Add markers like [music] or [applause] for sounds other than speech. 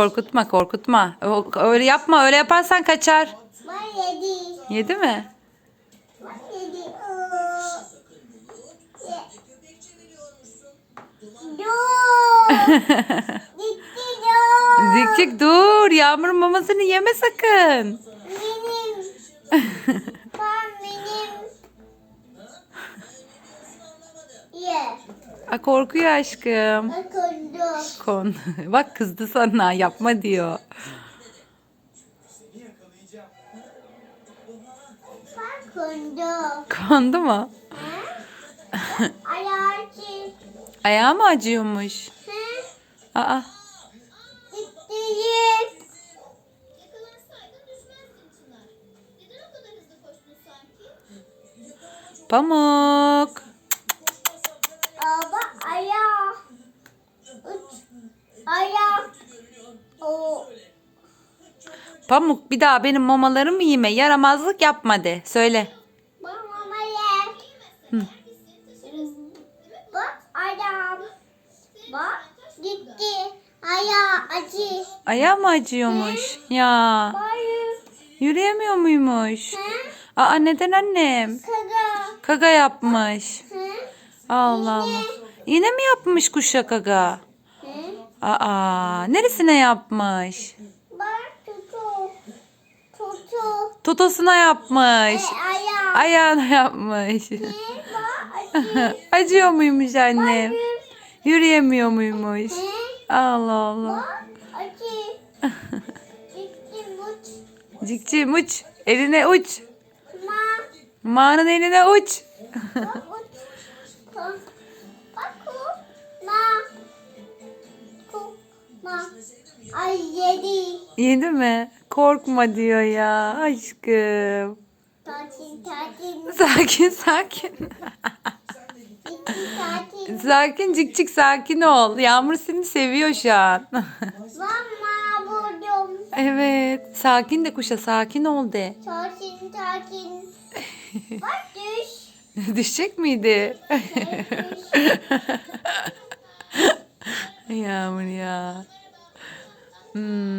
korkutma korkutma. O- Öyle yapma öyle yaparsan kaçar. Ben yedi. Yedi mi? Ben yedi. Dur. Gitti dur. Dikçik dur. Yağmur mamasını yeme sakın. Benim. [laughs] Ben benim. Ye. Aa, korkuyor aşkım. Akıllı. Kon. [laughs] Bak kızdı sana yapma diyor. Ben kundu. Kondu mu? Ayağcı. Ayağı mı acıyormuş? Hı? Aa. Gittiyiz. Yakalansaydın Ayağı. O. Pamuk bir daha benim mamalarımı yeme. Yaramazlık yapma de. Söyle. Mama ye. Bak ayağım. Bak gitti. Ayağı acı. Ayağı mı acıyormuş? Ya. Bayır. Yürüyemiyor muymuş? Hı? Aa neden annem? Kaga. Kaga yapmış. Hı? Allah Allah. Yine mi yapmış kuşa kaga? Aa neresine yapmış? Bak tutu. Tutu. Totosuna yapmış. E, ayağı. Ayağına yapmış. Ne? [laughs] Bak acı. Acıyor muymuş annem? Bayır. Yürüyemiyor muymuş? Hı? Allah Allah. Bak acı. Gitti bu. Cikcim uç. Eline uç. Ma. Mağanın eline uç. Bak uç. Ay yedi. Yedi mi? Korkma diyor ya aşkım. Sakin sakin. Gitti tatil. sakin cikcik sakin ol. Yağmur seni seviyor şu an. Mama buldum. evet. Sakin de kuşa sakin ol de. Tatil tatil. Bak düş. Düşecek miydi? [laughs] Yağmur ya. Mm.